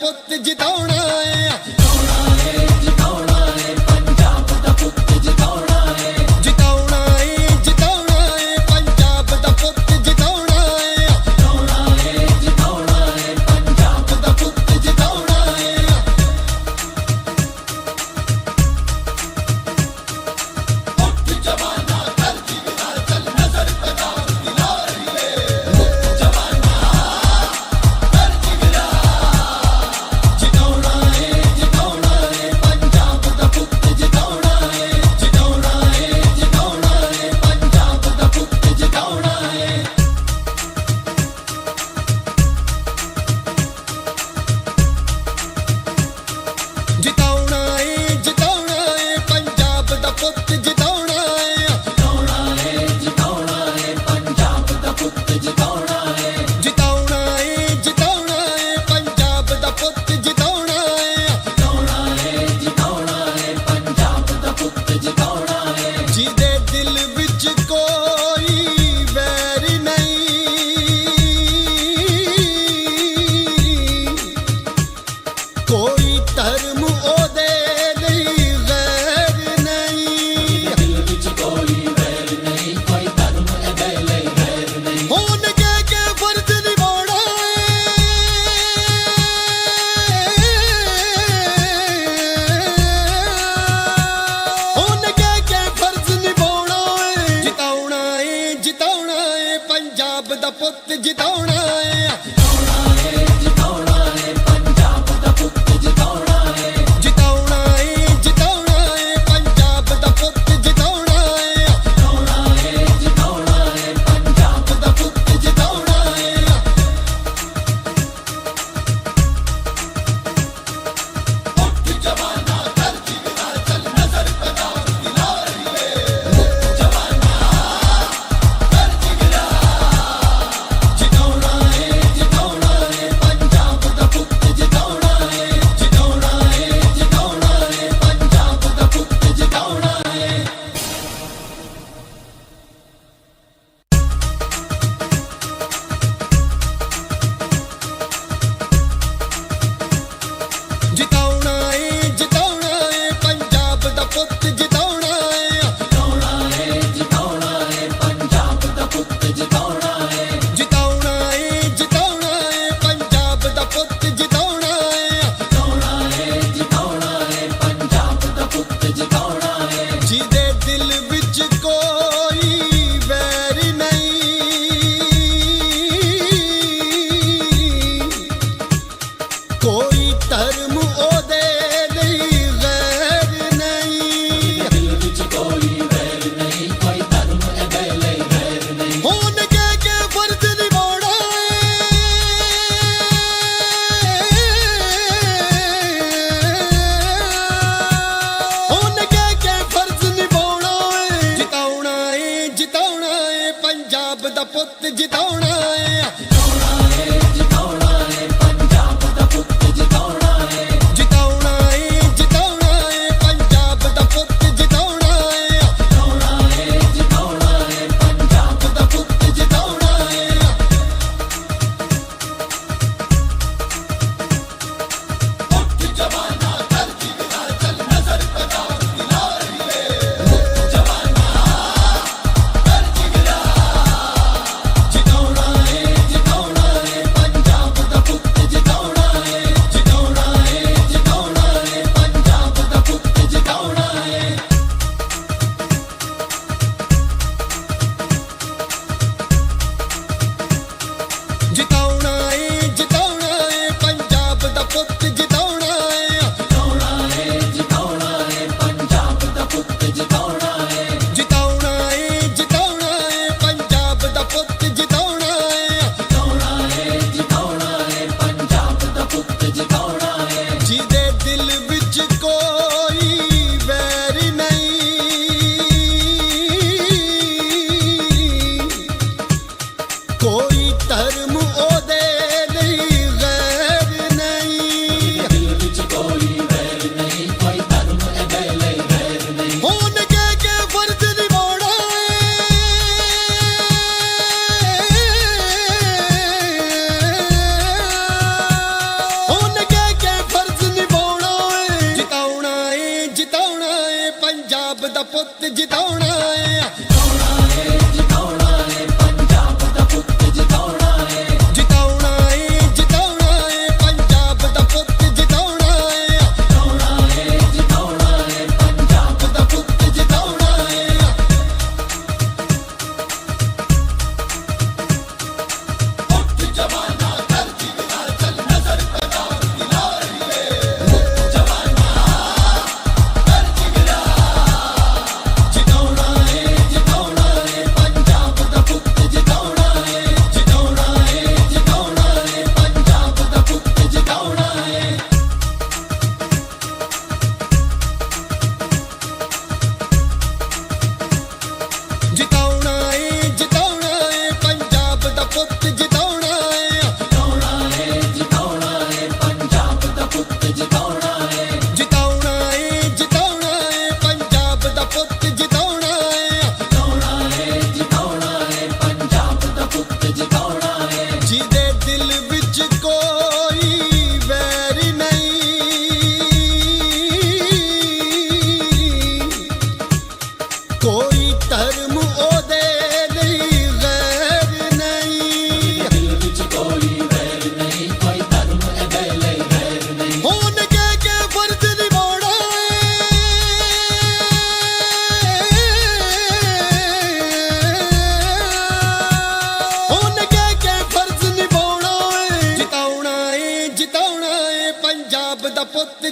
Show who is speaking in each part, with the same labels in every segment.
Speaker 1: ਪੁੱਤ ਜਿਤਾਉਣਾ ਏ ਦਾ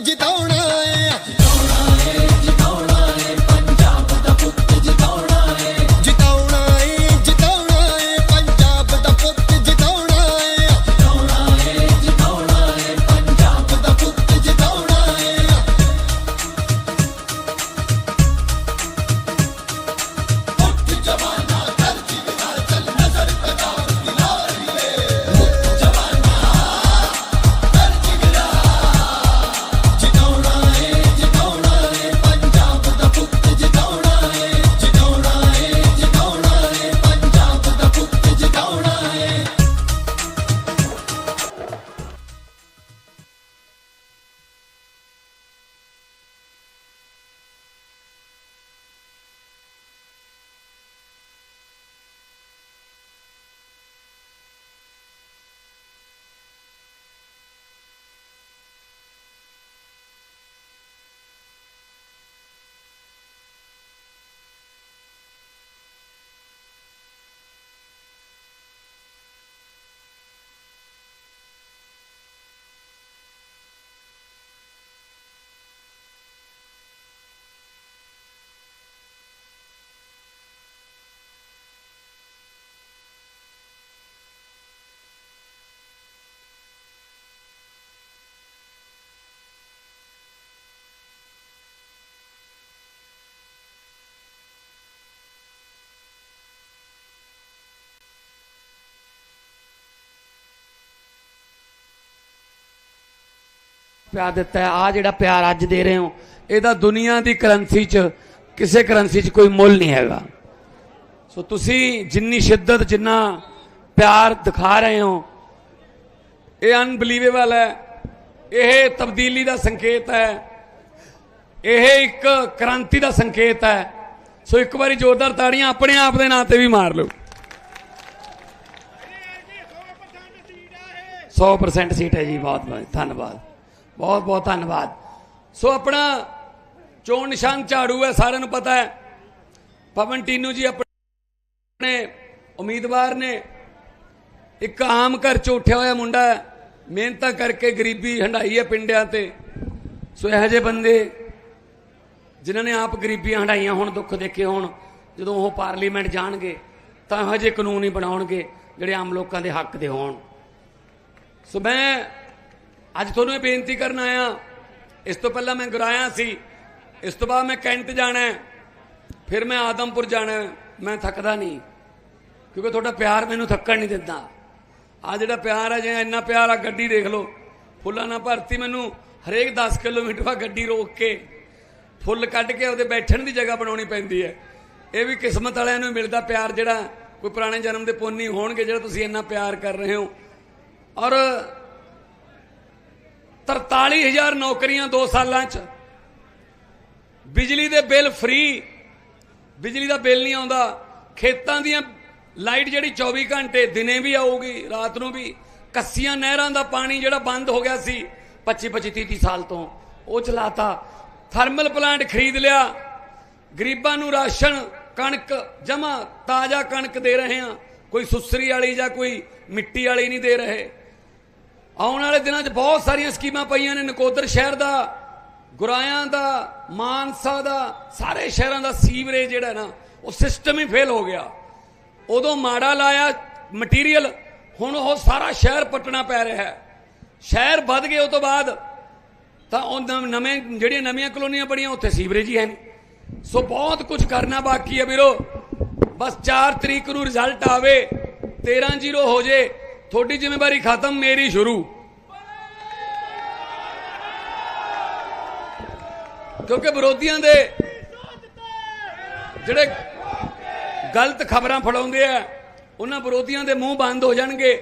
Speaker 1: ਪੁੱਤ ਜਿਤਾਉਣਾ
Speaker 2: ਪਿਆਰ ਦਿੱਤਾ ਹੈ। ਆ ਜਿਹੜਾ ਪਿਆਰ ਅੱਜ ਦੇ ਰਹੇ ਹੋ, ਇਹਦਾ ਦੁਨੀਆ ਦੀ ਕਰੰਸੀ 'ਚ, ਕਿਸੇ ਕਰੰਸੀ 'ਚ ਕੋਈ ਮੁੱਲ ਨਹੀਂ ਹੈਗਾ। ਸੋ ਤੁਸੀਂ ਜਿੰਨੀ ਸ਼ਿੱਦਤ, ਜਿੰਨਾ ਪਿਆਰ ਦਿਖਾ ਰਹੇ ਹੋ, ਇਹ ਅਨਬਲੀਵੇਬਲ ਹੈ। ਇਹ ਤਬਦੀਲੀ ਦਾ ਸੰਕੇਤ ਹੈ। ਇਹ ਇੱਕ ਕ੍ਰਾਂਤੀ ਦਾ ਸੰਕੇਤ ਹੈ। ਸੋ ਇੱਕ ਵਾਰੀ ਜ਼ੋਰਦਾਰ ਤਾੜੀਆਂ ਆਪਣੇ ਆਪ ਦੇ ਨਾਂ ਤੇ ਵੀ ਮਾਰ ਲਓ। 100% ਸੀਟ ਹੈ ਜੀ, ਬਹੁਤ ਬਹੁਤ, ਧੰਨਵਾਦ। ਬਹੁਤ ਬਹੁਤ ਧੰਨਵਾਦ। ਸੋ ਆਪਣਾ ਚੋਣ ਨਿਸ਼ਾਨ ਝਾੜੂ ਹੈ, ਸਾਰਿਆਂ ਨੂੰ ਪਤਾ ਹੈ। ਪਵਨ ਟੀਨੂ ਜੀ ਆਪਣੇ ਉਮੀਦਵਾਰ ਨੇ ਇੱਕ ਆਮ ਘਰ ਚ ਉੱਠਿਆ ਹੋਇਆ ਮੁੰਡਾ ਮਿਹਨਤਾਂ ਕਰਕੇ ਗਰੀਬੀ ਹੰਡਾਈ ਹੈ ਪਿੰਡਿਆਂ ਤੇ। ਸੋ ਇਹੋ ਜਿਹੇ ਬੰਦੇ ਜਿਨ੍ਹਾਂ ਨੇ ਆਪ ਗਰੀਬੀਆਂ ਹੰਡਾਈਆਂ ਹੁਣ, ਦੁੱਖ ਦੇਖੇ ਹੋਣ, ਜਦੋਂ ਉਹ ਪਾਰਲੀਮੈਂਟ ਜਾਣਗੇ, ਤਾਂ ਇਹੋ ਜਿਹੇ ਕਾਨੂੰਨ ਹੀ ਬਣਾਉਣਗੇ ਜਿਹੜੇ ਆਮ ਲੋਕਾਂ ਦੇ ਹੱਕ ਦੇ ਹੋਣ। ਸੋ ਮੈਂ ਅੱਜ ਤੁਹਾਨੂੰ ਇਹ ਬੇਨਤੀ ਕਰਨ ਆਇਆ, ਇਸ ਤੋਂ ਪਹਿਲਾਂ ਮੈਂ ਗੁਰਾਇਆ ਸੀ, ਇਸ ਤੋਂ ਬਾਅਦ ਮੈਂ ਕੈਂਟ ਜਾਣਾ ਫਿਰ ਮੈਂ ਆਦਮਪੁਰ ਜਾਣਾ ਮੈਂ ਥੱਕਦਾ ਨਹੀਂ, ਕਿਉਂਕਿ ਤੁਹਾਡਾ ਪਿਆਰ ਮੈਨੂੰ ਥੱਕਣ ਨਹੀਂ ਦਿੰਦਾ। ਆ ਜਿਹੜਾ ਪਿਆਰ ਹੈ, ਜੇ ਇੰਨਾ ਪਿਆਰ ਆ, ਗੱਡੀ ਦੇਖ ਲਓ, ਫੁੱਲਾਂ ਨਾਲ ਭਰਤੀ ਮੈਨੂੰ ਹਰੇਕ 10 ਕਿਲੋਮੀਟਰ ਬਾਅਦ ਗੱਡੀ ਰੋਕ ਕੇ ਫੁੱਲ ਕੱਢ ਕੇ ਉਹਦੇ ਬੈਠਣ ਦੀ ਜਗ੍ਹਾ ਬਣਾਉਣੀ ਪੈਂਦੀ ਹੈ। ਇਹ ਵੀ ਕਿਸਮਤ ਵਾਲਿਆਂ ਨੂੰ ਮਿਲਦਾ ਪਿਆਰ ਜਿਹੜਾ, ਕੋਈ ਪੁਰਾਣੇ ਜਨਮ ਦੇ ਪੁੰਨ ਹੋਣਗੇ, ਜਿਹੜਾ ਤੁਸੀਂ ਇੰਨਾ ਪਿਆਰ ਕਰ ਰਹੇ ਹੋ। ਔਰ 43000 ਨੌਕਰੀਆਂ 2 ਸਾਲਾਂ 'ਚ। ਬਿਜਲੀ ਦੇ ਬਿੱਲ ਫ੍ਰੀ ਬਿਜਲੀ ਦਾ ਬਿੱਲ ਨਹੀਂ ਆਉਂਦਾ। ਖੇਤਾਂ ਦੀਆਂ ਲਾਈਟ ਜਿਹੜੀ 24 ਘੰਟੇ ਦਿਨੇ ਵੀ ਆਊਗੀ, ਰਾਤ ਨੂੰ ਵੀ। ਕੱਸੀਆਂ ਨਹਿਰਾਂ ਦਾ ਪਾਣੀ ਜਿਹੜਾ ਬੰਦ ਹੋ ਗਿਆ ਸੀ 25 25 30 30 ਸਾਲ ਤੋਂ, ਉਹ ਚਲਾਤਾ। ਥਰਮਲ ਪਲਾਂਟ ਖਰੀਦ ਲਿਆ। ਗਰੀਬਾਂ ਨੂੰ ਰਾਸ਼ਨ, ਕਣਕ ਜਮਾ ਤਾਜ਼ਾ ਕਣਕ ਦੇ ਰਹੇ ਹਾਂ। ਕੋਈ ਸੁਸਰੀ ਵਾਲੀ ਜਾਂ ਕੋਈ ਮਿੱਟੀ ਵਾਲੀ ਨਹੀਂ ਦੇ ਰਹੇ। ਆਉਣ ਵਾਲੇ ਦਿਨਾਂ 'ਚ ਬਹੁਤ ਸਾਰੀਆਂ ਸਕੀਮਾਂ ਪਈਆਂ ਨੇ। ਨਕੋਦਰ ਸ਼ਹਿਰ ਦਾ, ਗੁਰਾਇਆਂ ਦਾ, ਮਾਨਸਾ ਦਾ, ਸਾਰੇ ਸ਼ਹਿਰਾਂ ਦਾ ਸੀਵਰੇਜ ਜਿਹੜਾ ਨਾ, ਉਹ ਸਿਸਟਮ ਹੀ ਫੇਲ ਹੋ ਗਿਆ। ਉਦੋਂ ਮਾੜਾ ਲਾਇਆ ਮਟੀਰੀਅਲ ਹੁਣ ਉਹ ਸਾਰਾ ਸ਼ਹਿਰ ਪਟਣਾ ਪੈ ਰਿਹਾ ਹੈ। ਸ਼ਹਿਰ ਵੱਧ ਗਏ ਉਹ ਤੋਂ ਬਾਅਦ, ਤਾਂ ਉਹ ਨਵ- ਨਵੇਂ, ਜਿਹੜੀਆਂ ਨਵੀਆਂ ਕਲੋਨੀਆਂ ਬੜੀਆਂ ਉੱਥੇ ਸੀਵਰੇਜ ਹੀ ਹੈ ਨਹੀਂ। ਸੋ ਬਹੁਤ ਕੁਝ ਕਰਨਾ ਬਾਕੀ ਹੈ ਵੀਰੋ। ਬਸ 4 ਤਰੀਕ ਨੂੰ ਰਿਜ਼ਲਟ ਆਵੇ 13 ਜ਼ੀਰੋ ਹੋ ਜੇ ਤੁਹਾਡੀ ਜ਼ਿੰਮੇਵਾਰੀ ਖਤਮ, ਮੇਰੀ ਸ਼ੁਰੂ। ਕਿਉਂਕਿ ਵਿਰੋਧੀਆਂ ਦੇ ਜਿਹੜੇ ਗਲਤ ਖਬਰਾਂ ਫੜਾਉਂਦੇ ਆ, ਉਹਨਾਂ ਵਿਰੋਧੀਆਂ ਦੇ ਮੂੰਹ ਬੰਦ ਹੋ ਜਾਣਗੇ।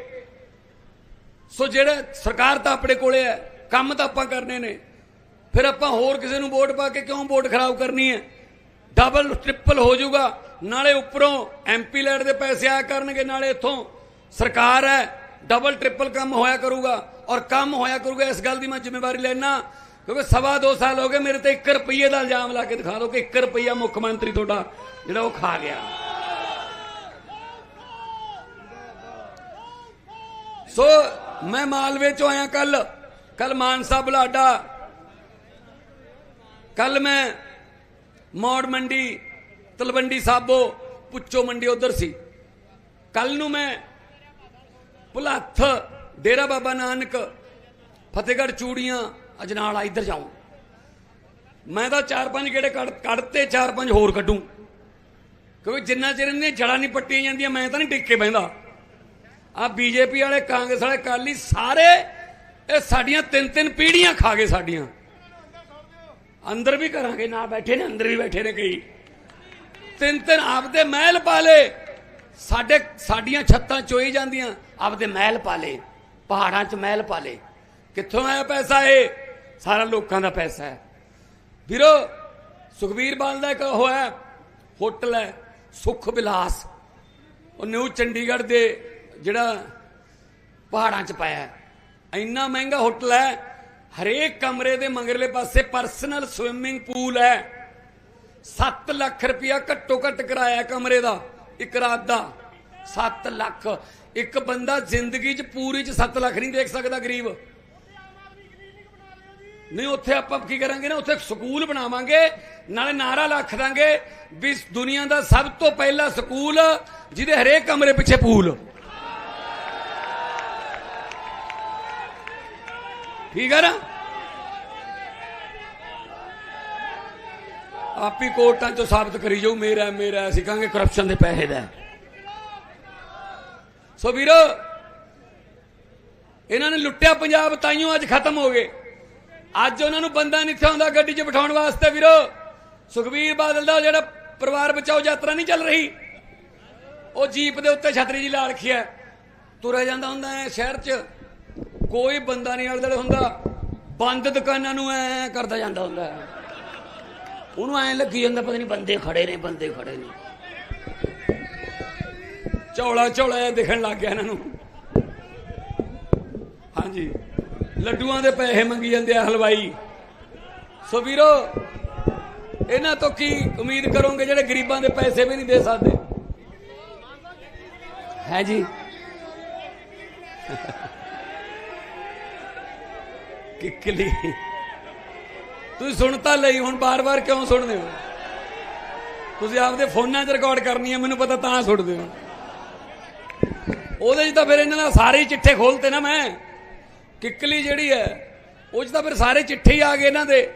Speaker 2: ਸੋ ਜਿਹੜਾ ਸਰਕਾਰ ਤਾਂ ਆਪਣੇ ਕੋਲੇ ਹੈ, ਕੰਮ ਤਾਂ ਆਪਾਂ ਕਰਨੇ ਨੇ। ਫਿਰ ਆਪਾਂ ਹੋਰ ਕਿਸੇ ਨੂੰ ਵੋਟ ਪਾ ਕੇ ਕਿਉਂ ਵੋਟ ਖਰਾਬ ਕਰਨੀ ਹੈ? ਡਬਲ, ਟ੍ਰਿਪਲ ਹੋ ਜਾਊਗਾ। ਨਾਲੇ ਉੱਪਰੋਂ ਐਮਪੀ ਲੈਟ ਦੇ ਪੈਸੇ ਆਇਆ ਕਰਨਗੇ, ਨਾਲੇ ਇੱਥੋਂ। ਸਰਕਾਰ ਹੈ ਡਬਲ ਟ੍ਰਿਪਲ ਕੰਮ ਹੋਇਆ ਕਰੂਗਾ ਔਰ ਕੰਮ ਹੋਇਆ ਕਰੂਗਾ, ਇਸ ਗੱਲ ਦੀ ਮੈਂ ਜ਼ਿੰਮੇਵਾਰੀ ਲੈਣਾ ਕਿਉਂਕਿ ਸਵਾ ਦੋ ਸਾਲ ਹੋ ਗਏ ਮੇਰੇ ਤੇ 1 ਰੁਪਏ ਦਾ ਇਲਜ਼ਾਮ ਲਾ ਕੇ ਦਿਖਾ ਦਿਓ ਕਿ 1 ਰੁਪਈਆ ਮੁੱਖ ਮੰਤਰੀ ਤੁਹਾਡਾ ਜਿਹੜਾ ਉਹ ਖਾ ਗਿਆ। ਸੋ ਮੈਂ ਮਾਲਵੇ ਚੋਂ ਆਇਆ ਕੱਲ ਕੱਲ ਮਾਨਸਾ, ਬੁਲਾਡਾ, ਕੱਲ ਮੈਂ ਮੌੜ ਮੰਡੀ, ਤਲਵੰਡੀ ਸਾਬੋ ਪੁੱਚੋ ਮੰਡੀ ਉਧਰ ਸੀ। ਕੱਲ ਨੂੰ ਮੈਂ ਭੁਲੱਥ ਡੇਰਾ ਬਾਬਾ ਨਾਨਕ, ਫਤਿਹਗੜ੍ਹ ਚੂੜੀਆਂ ਅਜਨਾਲਾ ਇੱਧਰ ਜਾਉਂ ਮੈਂ ਤਾਂ ਚਾਰ ਪੰਜ ਗੇੜੇ ਕੱਢ ਕੱਢਤੇ ਚਾਰ ਪੰਜ ਹੋਰ ਕੱਢੂ। ਕਿਉਂਕਿ ਜਿੰਨਾ ਚਿਰ ਇਹਦੀਆਂ ਜੜਾਂ ਨਹੀਂ ਪੱਟੀਆਂ ਜਾਂਦੀਆਂ, ਮੈਂ ਤਾਂ ਨਹੀਂ ਟਿਕ ਕੇ ਬਹਿੰਦਾ। ਆ ਬੀਜੇਪੀ ਵਾਲੇ, ਕਾਂਗਰਸ ਵਾਲੇ ਕਾਲੀ ਸਾਰੇ, ਇਹ ਸਾਡੀਆਂ ਤਿੰਨ ਤਿੰਨ ਪੀੜੀਆਂ ਖਾ ਗਏ ਸਾਡੀਆਂ। ਅੰਦਰ ਵੀ ਕਰਾਂਗੇ ਨਾਲ ਬੈਠੇ ਨੇ, ਅੰਦਰ ਵੀ ਬੈਠੇ ਨੇ ਕਈ। ਤਿੰਨ ਤਿੰਨ ਆਪਦੇ ਮਹਿਲ ਪਾਲੇ ਸਾਡੇ, ਸਾਡੀਆਂ ਛੱਤਾਂ ਚੋਈ ਜਾਂਦੀਆਂ। ਆਪਦੇ ਮਹਿਲ ਪਾਲੇ, ਪਹਾੜਾਂ 'ਚ ਮਹਿਲ ਪਾਲੇ। ਕਿੱਥੋਂ ਆਇਆ ਪੈਸਾ ਇਹ? ਸਾਰਾ ਲੋਕਾਂ ਦਾ ਪੈਸਾ ਹੈ। ਵੀਰੋ, ਸੁਖਬੀਰ ਬਾਲ ਦਾ ਇੱਕ ਹੋਇਆ ਹੋਟਲ ਹੈ, ਸੁਖ ਵਿਲਾਸ ਉਹ ਨਿਊ ਚੰਡੀਗੜ੍ਹ ਦੇ ਜਿਹੜਾ ਪਹਾੜਾਂ 'ਚ ਪਾਇਆ ਇੰਨਾ ਮਹਿੰਗਾ ਹੋਟਲ ਹੈ, ਹਰੇਕ ਕਮਰੇ ਦੇ ਮੰਗਰਲੇ ਪਾਸੇ ਪਰਸਨਲ ਸਵਿਮਿੰਗ ਪੂਲ ਹੈ। 7 ਲੱਖ ਰੁਪਇਆ ਘੱਟੋ ਘੱਟ ਕਿਰਾਇਆ ਕਮਰੇ ਦਾ, ਇੱਕ ਰਾਤ ਦਾ। 7 ਲੱਖ। ਇੱਕ ਬੰਦਾ ਜ਼ਿੰਦਗੀ 'ਚ ਪੂਰੀ 'ਚ 7 ਲੱਖ ਨਹੀਂ ਦੇਖ ਸਕਦਾ ਗਰੀਬ। ਨਹੀਂ, ਉੱਥੇ ਆਪਾਂ ਕੀ ਕਰਾਂਗੇ ਨਾ? ਉੱਥੇ ਸਕੂਲ ਬਣਾਵਾਂਗੇ, ਨਾਲੇ ਨਾਰਾ ਲੱਖ ਦਾਂਗੇ ਵੀ ਦੁਨੀਆ ਦਾ ਸਭ ਤੋਂ ਪਹਿਲਾ ਸਕੂਲ ਜਿਹਦੇ ਹਰੇਕ ਕਮਰੇ ਪਿੱਛੇ ਪੂਲ। ਠੀਕ ਹੈ ਨਾ? ਆਪੀ ਕੋਰਟਾਂ ਚੋਂ ਸਾਬਤ ਕਰੀ ਜਾਊ, ਮੇਰਾ ਮੇਰਾ, ਅਸੀਂ ਕਹਾਂਗੇ ਕਰਪਸ਼ਨ ਦੇ ਪੈਸੇ ਦਾ। ਸੋ ਵੀਰੋ, ਇਹਨਾਂ ਨੇ ਲੁੱਟਿਆ ਪੰਜਾਬ, ਤਾਈਓ ਅੱਜ ਖਤਮ ਹੋ ਗਏ। ਅੱਜ ਉਹਨਾਂ ਨੂੰ ਬੰਦਾ ਨਹੀਂ ਇੱਥੇ ਗੱਡੀ 'ਚ ਬਿਠਾਉਣ ਵਾਸਤੇ ਵੀਰੋ। ਸੁਖਬੀਰ ਬਾਦਲ ਦਾ ਜਿਹੜਾ ਪਰਿਵਾਰ ਬਚਾਓ ਯਾਤਰਾ ਨਹੀਂ ਚੱਲ ਰਹੀ। ਉਹ ਜੀਪ ਦੇ ਉੱਤੇ ਛਤਰੀ ਜੀ ਲਾ ਰੱਖੀ ਹੈ। ਤੁਰਿਆ ਜਾਂਦਾ ਹੁੰਦਾ ਹੈ ਸ਼ਹਿਰ 'ਚ। ਕੋਈ ਬੰਦਾ ਨਹੀਂ ਆਲੇ ਹੁੰਦਾ। ਬੰਦ ਦੁਕਾਨਾਂ ਨੂੰ ਐ ਕਰਦਾ ਜਾਂਦਾ ਹੁੰਦਾ ਹੈ। ਉਹਨੂੰ ਐ ਲੱਗੀ ਜਾਂਦਾ, ਪਤਾ ਨਹੀਂ ਬੰਦੇ ਖੜੇ ਨੇ, ਬੰਦੇ ਖੜੇ ਨੇ। ਚੌਲਾ ਚੌਲਾ ਜਿਹਾ ਦਿਖਣ ਲੱਗ ਗਿਆ ਇਹਨਾਂ ਨੂੰ। ਹਾਂਜੀ। ਲੱਡੂਆਂ ਦੇ ਪੈਸੇ ਮੰਗੀ ਜਾਂਦੇ ਆ ਹਲਵਾਈ। ਸੋ ਵੀਰੋ, ਇਹਨਾਂ ਤੋਂ ਕੀ ਉਮੀਦ ਕਰੋਗੇ ਜਿਹੜੇ ਗਰੀਬਾਂ ਦੇ ਪੈਸੇ ਵੀ ਨਹੀਂ ਦੇ ਸਕਦੇ? ਹੈ ਜੀ। ਕਿੱਕਲੀ। ਤੁਸੀਂ ਸੁਣਤਾ ਲਈ, ਹੁਣ ਬਾਰ-ਬਾਰ ਕਿਉਂ ਸੁਣਦੇ ਹੋ? ਤੁਸੀਂ ਆਪਦੇ ਫੋਨਾਂ 'ਚ ਰਿਕਾਰਡ ਕਰਨੀ ਹੈ ਮੈਨੂੰ ਪਤਾ ਤਾਂ ਸੁਣਦੇ ਹੋ। ਉਹਦੇ 'ਚ ਤਾਂ ਫਿਰ ਇਹਨਾਂ ਦਾ ਸਾਰੇ ਹੀ ਚਿੱਠੇ ਖੋਲਤੇ ਨਾ ਮੈਂ। ਕਿੱਕਲੀ ਜਿਹੜੀ ਹੈ, ਉਹ 'ਚ ਤਾਂ ਫਿਰ ਸਾਰੇ ਚਿੱਠੇ ਹੀ ਆ ਗਏ ਇਹਨਾਂ ਦੇ।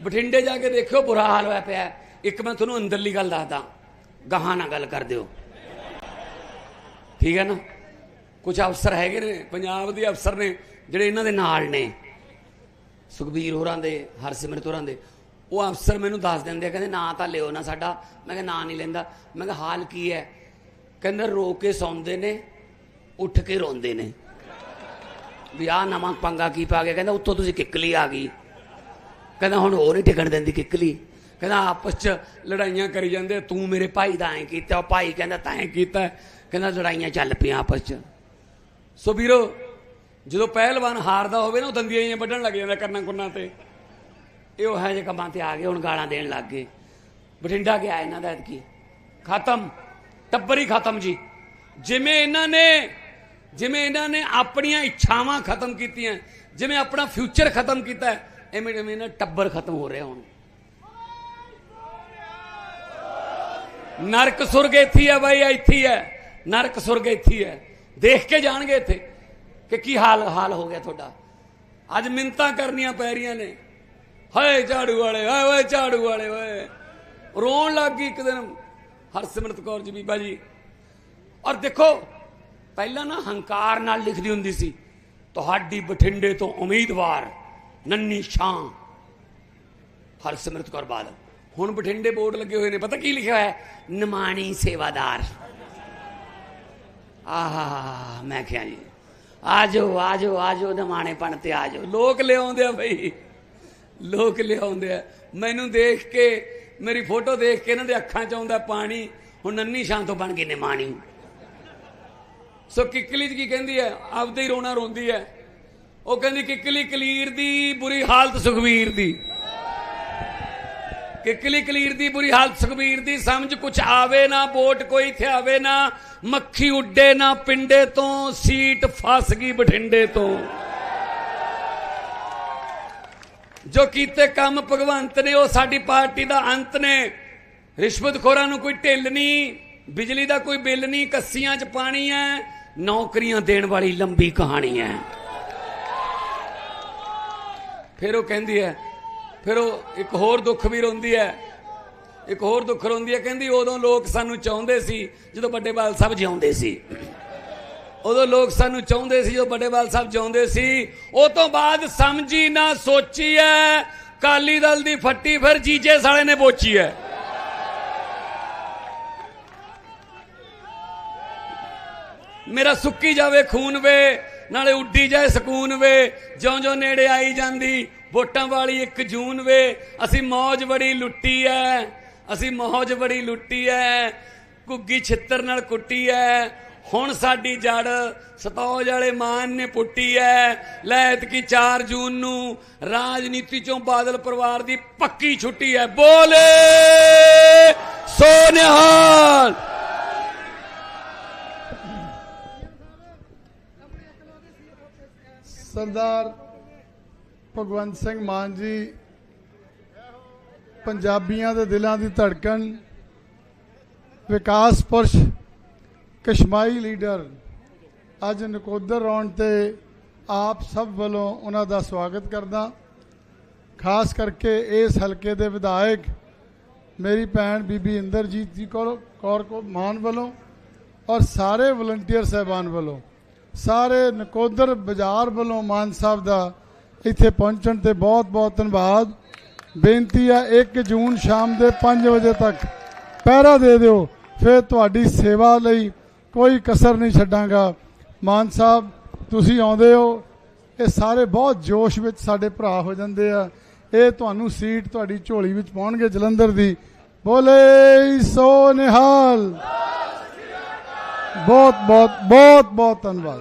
Speaker 2: ਬਠਿੰਡੇ ਜਾ ਕੇ ਦੇਖਿਓ, ਬੁਰਾ ਹਾਲ ਹੋਇਆ ਪਿਆ। ਇੱਕ ਮੈਂ ਤੁਹਾਨੂੰ ਅੰਦਰਲੀ ਗੱਲ ਦੱਸਦਾ। ਗਾਹਾਂ ਨਾਲ ਗੱਲ ਕਰ ਦਿਓ। ਠੀਕ ਹੈ ਨਾ? ਕੁਝ ਅਫਸਰ ਹੈਗੇ ਨੇ, ਪੰਜਾਬ ਦੇ ਅਫਸਰ ਨੇ, ਜਿਹੜੇ ਇਹਨਾਂ ਦੇ ਨਾਲ ਨੇ। ਸੁਖਬੀਰ ਹੋਰਾਂ ਦੇ, ਹਰਸਿਮਰਤ ਹੋਰਾਂ ਦੇ। ਉਹ ਅਫਸਰ ਮੈਨੂੰ ਦੱਸ ਦਿੰਦੇ ਆ, ਕਹਿੰਦੇ ਨਾਂ ਤਾਂ ਲਿਓ ਨਾ ਸਾਡਾ। ਮੈਂ ਕਿਹਾ ਨਾਂ ਨਹੀਂ ਲੈਂਦਾ। ਮੈਂ ਕਿਹਾ ਹਾਲ ਕੀ ਹੈ? ਕਹਿੰਦਾ ਰੋ ਕੇ ਸੌਂਦੇ ਨੇ, ਉੱਠ ਕੇ ਰੋਂਦੇ ਨੇ। ਵੀ ਆਹ ਨਵਾਂ ਪੰਗਾ ਕੀ ਪਾ ਗਿਆ? ਕਹਿੰਦਾ ਉੱਤੋਂ ਤੁਸੀਂ ਕਿੱਕਲੀ ਆ ਗਈ। ਕਹਿੰਦਾ ਹੁਣ ਹੋਰ ਨਹੀਂ ਟਿਕਣ ਦਿੰਦੀ ਕਿੱਕਲੀ। ਕਹਿੰਦਾ ਆਪਸ ਚ ਲੜਾਈਆਂ ਕਰੀ ਜਾਂਦੇ, ਤੂੰ ਮੇਰੇ ਭਾਈ ਦਾ ਐ ਕੀਤਾ, ਉਹ ਭਾਈ ਕਹਿੰਦਾ ਤੈਂ ਕੀਤਾ। ਕਹਿੰਦਾ ਲੜਾਈਆਂ ਚੱਲ ਪਈਆਂ ਆਪਸ ਚ। ਸੋ ਵੀਰੋ, ਜਦੋਂ ਪਹਿਲਵਾਨ ਹਾਰਦਾ ਹੋਵੇ ਨਾ, ਉਹ ਦੰਦੀਆਂ ਜਿਹੀਆਂ ਵੱਢਣ ਲੱਗ ਜਾਂਦਾ ਕੰਨਾਂ ਕੁੰਨਾਂ ਤੇ। ਇਹ ਉਹ ਹੈ ਜੇ ਕੰਮਾਂ ਤੇ ਆ ਗਏ, ਹੁਣ ਗਾਲਾਂ ਦੇਣ ਲੱਗ ਗਏ। ਬਠਿੰਡਾ ਗਿਆ ਇਹਨਾਂ ਦਾ ਐਤਕੀ। ਖਤਮ। ਟੱਬਰ ਹੀ ਖਤਮ ਜੀ। ਜਿਵੇਂ ਇਹਨਾਂ ਨੇ ਜਿਵੇਂ ਇਹਨਾਂ ਨੇ ਆਪਣੀਆਂ ਇੱਛਾਵਾਂ ਖਤਮ ਕੀਤੀਆਂ ਜਿਵੇਂ ਆਪਣਾ ਫਿਊਚਰ ਖਤਮ ਕੀਤਾ ਹੈ, ਐਵੇਂ ਐਵੇਂ ਇਹਨਾਂ ਟੱਬਰ ਖਤਮ ਹੋ ਰਿਹਾ ਹੁਣ। ਨਰਕ ਸੁਰਗ ਇੱਥੇ ਹੈ ਬਾਈ ਇੱਥੇ ਹੈ ਨਰਕ ਸੁਰਗ ਇੱਥੇ ਹੈ ਦੇਖ ਕੇ ਜਾਣਗੇ ਇੱਥੇ ਕਿ ਕੀ ਹਾਲ ਹਾਲ ਹੋ ਗਿਆ ਤੁਹਾਡਾ। ਅੱਜ ਮਿੰਤਾਂ ਕਰਨੀਆਂ ਪੈ ਰਹੀਆਂ ਨੇ। ਹਾਏ ਝਾੜੂ ਵਾਲੇ ਹਾਏ ਓਏ ਝਾੜੂ ਵਾਲੇ ਓਏ। ਰੋਣ ਲੱਗ ਗਈ ਇੱਕ ਦਿਨ। ਹਰਸਿਮਰਤ ਕੌਰ ਜੀ ਬੀਬਾ ਜੀ। ਔਰ ਦੇਖੋ, ਪਹਿਲਾਂ ਨਾ ਹੰਕਾਰ ਨਾਲ ਲਿਖਦੀ ਹੁੰਦੀ ਸੀ, ਤੁਹਾਡੀ ਬਠਿੰਡੇ ਤੋਂ ਉਮੀਦਵਾਰ ਨੰਨੀ ਸ਼ਾਂ ਹਰਸਿਮਰਤ ਕੌਰ ਬਾਦਲ। ਹੁਣ ਬਠਿੰਡੇ ਬੋਰਡ ਲੱਗੇ ਹੋਏ ਨੇ, ਪਤਾ ਕੀ ਲਿਖਿਆ ਹੋਇਆ? ਹੈ ਨਿਮਾਣੀ ਸੇਵਾਦਾਰ। ਆਹਾ, ਮੈਂ ਕਿਹਾ ਜੀ, ਆਜੋ ਆਜੋ ਆਜੋ ਨਿਮਾਣੇ ਪਣ ਤੇ ਆਜੋ। ਲੋਕ ਲਿਆਉਂਦੇ ਆ ਬਈ, ਲੋਕ ਲਿਆਉਂਦੇ ਆ। ਮੈਨੂੰ ਦੇਖ ਕੇ ਮੇਰੀ ਫੋਟੋ ਦੇਖ ਕੇ ਇਹਨਾਂ ਦੇ ਅੱਖਾਂ 'ਚ ਆਉਂਦਾ ਪਾਣੀ, ਹੁਣ ਨੰਨੀ ਸ਼ਾਂ ਬਣ ਗਈ ਨਿਮਾਣੀ। ਸੋ ਕਿੱਕਲੀ ਕੀ ਕਹਿੰਦੀ ਹੈ? ਆਪਦੇ ਹੀ ਰੋਣਾ ਰੋਂਦੀ ਹੈ। ਉਹ ਕਹਿੰਦੀ, ਕਿੱਕਲੀ ਕਲੀਰ ਦੀ ਬੁਰੀ ਹਾਲਤ ਸੁਖਵੀਰ ਦੀ। ਕਿੱਕਲੀ ਕਲੀਰ ਦੀ ਬੁਰੀ ਹਾਲਤ ਸੁਖਬੀਰ ਦੀ, ਸਮਝ ਕੁਛ ਆਵੇ ਨਾ, ਵੋਟ ਕੋਈ ਥਿਆਵੇ ਨਾ, ਮੱਖੀ ਉੱਡੇ ਨਾ ਪਿੰਡੇ ਤੋਂ, ਸੀਟ ਫਸ ਗਈ ਬਠਿੰਡੇ ਤੋਂ। ਜੋ ਕੀਤੇ ਕੰਮ ਭਗਵੰਤ ਨੇ, ਉਹ ਸਾਡੀ ਪਾਰਟੀ ਦਾ ਅੰਤ ਨੇ। ਰਿਸ਼ਵਤਖੋਰਾਂ ਨੂੰ ਕੋਈ ਢਿੱਲ ਨਹੀਂ, ਬਿਜਲੀ ਦਾ ਕੋਈ ਬਿੱਲ ਨਹੀਂ, ਕੱਸੀਆਂ 'ਚ ਪਾਣੀ ਹੈ ਨੌਕਰੀਆਂ ਦੇਣ ਵਾਲੀ ਲੰਬੀ ਕਹਾਣੀ ਹੈ ਫਿਰ ਉਹ ਕਹਿੰਦੀ ਹੈ ਫਿਰ ਉਹ ਇੱਕ ਹੋਰ ਦੁੱਖ ਵੀ ਰੋਂਦੀ ਹੈ ਇੱਕ ਹੋਰ ਦੁੱਖ ਰੋਂਦੀ ਹੈ ਕਹਿੰਦੀ ਉਦੋਂ ਲੋਕ ਸਾਨੂੰ ਚਾਹੁੰਦੇ ਸੀ, ਜਦੋਂ ਵੱਡੇ ਬਾਲ ਸਾਹਿਬ ਜਿਉਂਦੇ ਸੀ। ਉਦੋਂ ਲੋਕ ਸਾਨੂੰ ਚਾਹੁੰਦੇ ਸੀ, ਜਦੋਂ ਵੱਡੇ ਸਾਹਿਬ ਚਾਹੁੰਦੇ ਸੀ, ਉਹ ਤੋਂ ਬਾਅਦ ਸਮਝੀ ਨਾ ਸੋਚੀ ਐ ਕਾਲੀ ਦਲ ਦੀ ਫੱਟੀ ਫਿਰ ਜੀਜੇ ਸਾਲੇ ਨੇ ਬੋਚੀ ਐ ਮੇਰਾ ਸੁੱਕੀ ਜਾਵੇ ਖੂਨ ਵੇ, ਨਾਲੇ ਉੱਡੀ ਜਾਏ ਸਕੂਨ ਵੇ, ਜਿਉਂ-ਜਿਉਂ ਨੇੜੇ ਆਈ ਜਾਂਦੀ, ਵੋਟਾਂ ਵਾਲੀ 1 ਜੂਨ ਵੇ, ਅਸੀਂ ਮੌਜ ਬੜੀ ਲੁੱਟੀ ਐ ਅਸੀਂ ਮੌਜ ਬੜੀ ਲੁੱਟੀ ਐ ਕੁੱਗੀ ਛਿੱਤਰ ਨਾਲ ਕੁੱਟੀ ਐ ਹੁਣ ਸਾਡੀ ਜੜ ਸਤੌਜ ਵਾਲੇ ਮਾਨ ਨੇ ਪੁੱਟੀ ਐ। ਲੈਤ ਕੀ 4 ਜੂਨ ਨੂੰ ਰਾਜਨੀਤੀ ਚੋਂ ਬਾਦਲ ਪਰਿਵਾਰ ਦੀ ਪੱਕੀ ਛੁੱਟੀ ਐ। ਬੋਲੇ ਸੋ ਨਿਹਾਲ
Speaker 3: ਸਰਦਾਰ ਭਗਵੰਤ ਸਿੰਘ ਮਾਨ ਜੀ, ਪੰਜਾਬੀਆਂ ਦੇ ਦਿਲਾਂ ਦੀ ਧੜਕਣ, ਵਿਕਾਸ ਪੁਰਸ਼ ਕਸ਼ਮਾਈ ਲੀਡਰ ਅੱਜ ਨਕੋਦਰ ਆਉਣ ਤੇ ਆਪ ਸਭ ਵੱਲੋਂ ਉਹਨਾਂ ਦਾ ਸਵਾਗਤ ਕਰਦਾ। ਖਾਸ ਕਰਕੇ ਇਸ ਹਲਕੇ ਦੇ ਵਿਧਾਇਕ ਮੇਰੀ ਭੈਣ ਬੀਬੀ ਇੰਦਰਜੀਤ ਜੀ ਕੋਲ ਕੌਰ ਕੋ ਮਾਨ ਵੱਲੋਂ ਔਰ ਸਾਰੇ ਵਲੰਟੀਅਰ ਸਹਿਬਾਨ ਵੱਲੋਂ, ਸਾਰੇ ਨਕੋਦਰ ਬਾਜ਼ਾਰ ਵੱਲੋਂ ਮਾਨ ਸਾਹਿਬ ਦਾ ਇੱਥੇ ਪਹੁੰਚਣ ਤੇ ਬਹੁਤ ਬਹੁਤ ਧੰਨਵਾਦ। ਬੇਨਤੀ ਆ 1 ਜੂਨ ਸ਼ਾਮ ਦੇ 5 ਵਜੇ ਤੱਕ ਪਹਿਰਾ ਦੇ ਦਿਓ, ਫਿਰ ਤੁਹਾਡੀ ਸੇਵਾ ਲਈ ਕੋਈ ਕਸਰ ਨਹੀਂ ਛੱਡਾਂਗਾ। ਮਾਨ ਸਾਹਿਬ, ਤੁਸੀਂ ਆਉਂਦੇ ਹੋ, ਇਹ ਸਾਰੇ ਬਹੁਤ ਜੋਸ਼ ਵਿੱਚ ਸਾਡੇ ਭਰਾ ਹੋ ਜਾਂਦੇ ਆ। ਇਹ ਤੁਹਾਨੂੰ ਸੀਟ ਤੁਹਾਡੀ ਝੋਲੀ ਵਿੱਚ ਪਾਉਣਗੇ ਜਲੰਧਰ ਦੀ। ਬੋਲੇ ਸੋ ਨਿਹਾਲ। ਬਹੁਤ ਬਹੁਤ ਬਹੁਤ ਬਹੁਤ ਧੰਨਵਾਦ।